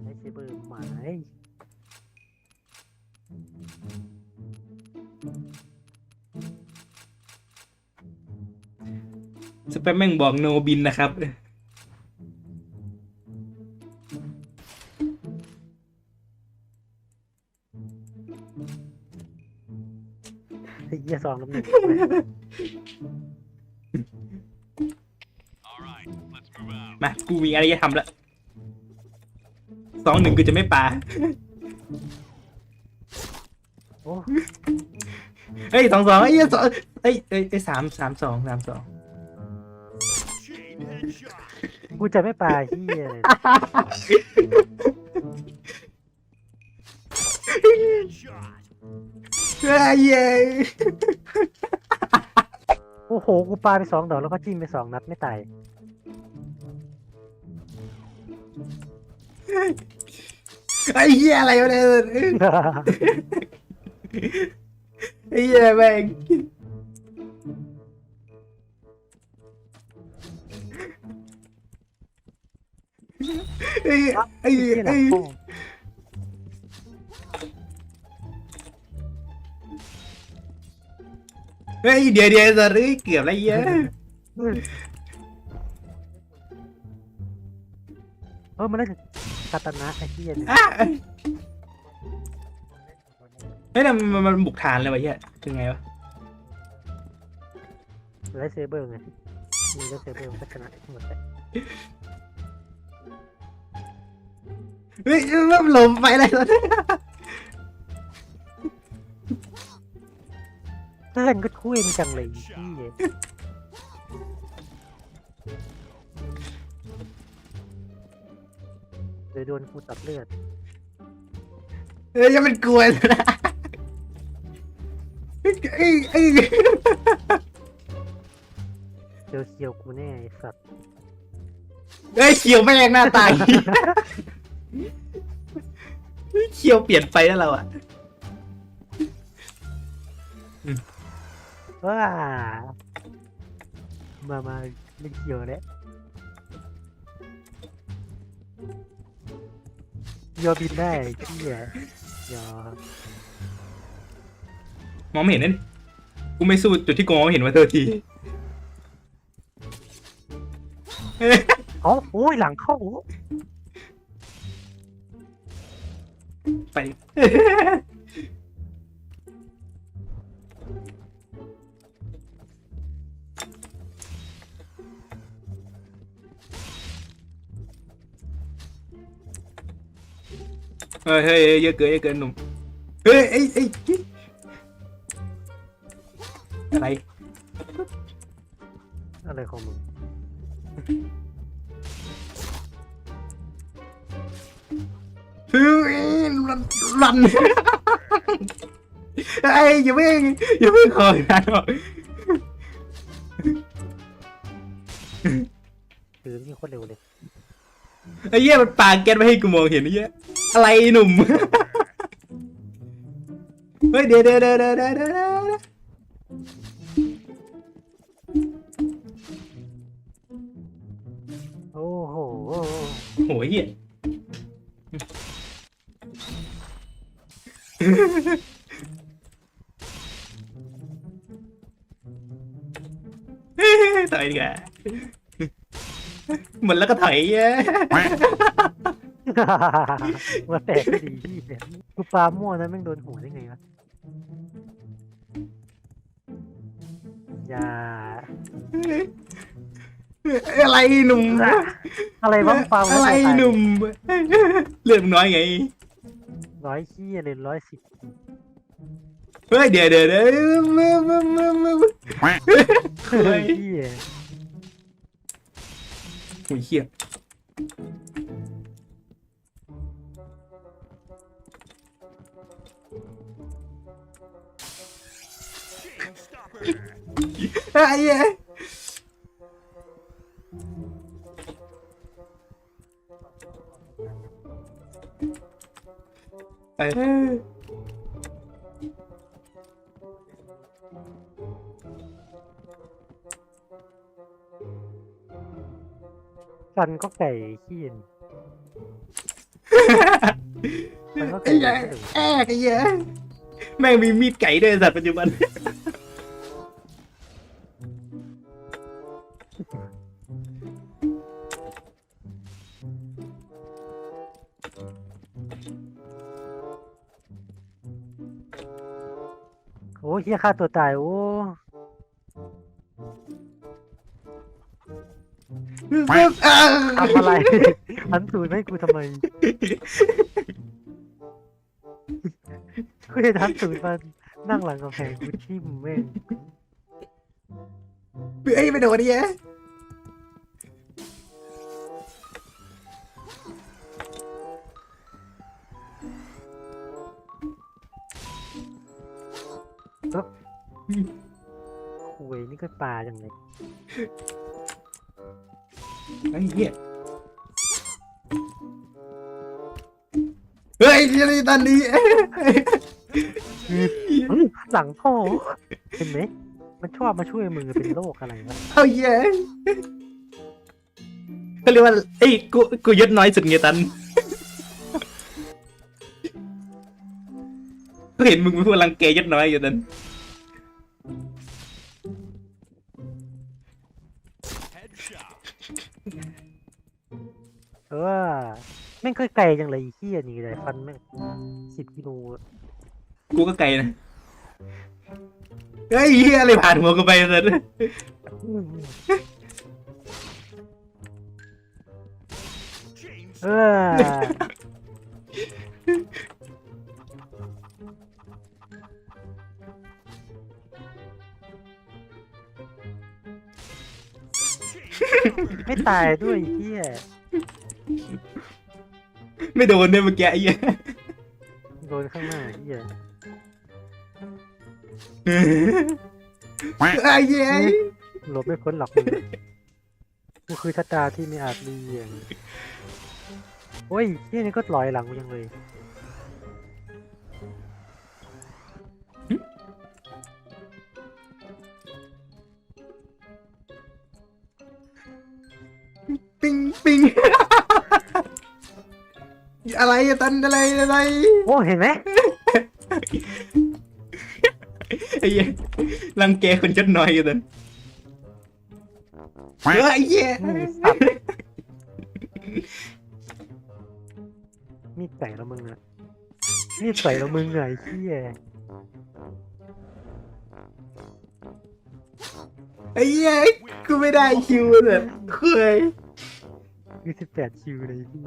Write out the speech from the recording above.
ไอ้เซเบอร์หมายสแปมแม่งบอกโนบินนะครับ ไอ้เหี้ยสองลำหนึ่ง มา กูมีอะไรจะทำละ สองหนึ่งกูจะไม่ปาโอ้เฮ้ยสองสองเอ้ยสองเอ้ยเอ้ยเอ้ยสามสามสองสามสองกูจะไม่ปลาเหี้ยเลยเฮ้ยเย้โอ้โห กูปลาไปสองดอกแล้วก็จิ้มไปสองนัดไม่ตาย ไอ้เหี้ยอะไรวะเนี่ยไอ้เหี้ยแม่งไอ้ไอ้ไอ้เหี้ยหลัไอ้งห้องเฮ้ยเดี๋ยวเดี๋ยวจะรื้อเกือบแล้วเหี้ยเออมันได้ คาตานะไอ้เหี้ยเนี่ยอะเฮ้ยนั่นมันมันบุกฐานเลยวะเหี้ยคือไงวะไลท์เซเบอร์ไงมีไลท์เซเบอร์มันก็ชนะหมดเลยเฮ้ยมันหลมไปอะไรตอนนี้เพื่อนก็ช่วยมันจังเลยไอ้เหี้ย ยวโดนกูตัดเลือดเฮ้ยยังเป็นกลัวเลยนะไอ้ไอ้ไอ้เจียวเจียวกูแน่ไอ้สัตว์เฮ้ยเขียวแม่งหน้าตาอย่างงี้เขียวเปลี่ยนไปแล้วเราอะว้ามามาเล่นเกี่ยวแล้ว ยอบินได้ไอ้เหี้ยยอมองไม่เห็นนั่นกูไม่สู้จุดที่กูมองไม่เห็นว่าเธอทีเอ้าโอ้ยหลังเข้า ไป เฮ้ยเฮ้ยเยอะเกินเยอะเกินหนุ่มเฮ้ยไอ้ไอ้อะไรอะไรของมึงเฮ้ยรันรันไอ้ยอย่าเพิ่งอย่าเพิ่งขอนะหรอกถือนี่โคตรเร็วเลยไอ้เหี้ยมันปาแก๊สไม่ให้กูมองเห็นไอ้เหี้ย อะไรหนุ่ม เฮ้ยเดี๋ยวเดี๋ยวเดี๋ยวเดี๋ยวเดี๋ยวเดี๋ยวโอ้โหโหยเหี้ยถอยดีกว่าเหมือนแล้วก็ถอยเหี้ย มาแตกก็ดีที่เนี่ยกูปลามั่วนะแม่งโดนหัวได้ไงวะอย่าอะไรหนุ่ม อะไรบ้างปลาอะไรหนุ่ม เลือดมึงน้อยไง ร้อยขี้ยเลยร้อยสิบเฮ้ยเดี๋ยวเดี๋ยวเดี๋ยวมึงมึงมึงมึงเฮ้ยขี้ยโอ้ยเหี้ย ไอ้เหี้ยไปเถอะกันก็ไก่ขี้น ไอ้ยเหี้ยเห็นแอกไอ้เหี้ยแม่งมีมีดไก่ด้วยสัตว์ปัจจุบัน โอ้ยเฮียฆ่าตัวตายโอ้ทำอะไร อันสูนให้กูทำไม กูจะทันสูนมานั่งหลังกำแพงกูทิ่มแม่งเอ้ยไม่โดนดิเอ้ยคุยนี่ก็ปลาจังเลยไอ้เหี้ยเฮ้ยเดี๋ยวตอนนี้อื้อ หลังพ่อเห็นไหมมันชอบมาช่วยมึงเป็นโรคอะไรวะเอาเหี้ยก็เรียกว่าเอ้ยกูกูยศน้อยสุดไงตันกูเห็นมึงเป็นพวกรังแกยศน้อยอยู่นั้นเออแม่งเคยไกลจังเลยไอ้เฮียนี่เลยฟันแม่งสิบกิโลอะ กูก็ไกลนะ เฮ้ยเหี้ยอะไรผ่านหัวกูไปสัตว์เออไม่ตายด้วยไอ้เฮียไม่โดนเนี่ยเมื่อกี้ไอ้เหี้ย โดนข้างหน้าไอ้เฮีย ไอ้เหี้ยหลบไม่พ้นหรอกมึงกูคือชะตาที่ไม่อาจเลี่ยงโอ้ยเฮียนี่ก็ลอยหลังกูยังเลยปิงปิง อะไรอะตันอะไรอะไร โอ้เห็นไหม ไอ้เหี้ยรังแกคนยศน้อยอยู่นั้นเฮ้ยไอ้เหี้ยนี่สับมีดใส่แล้วมึงอะมีดใส่แล้วมึงอะไงเฮียไอ้เหี้ยกูไม่ได้คิวเลยเคย คือสิบแปดคิวเลยพี่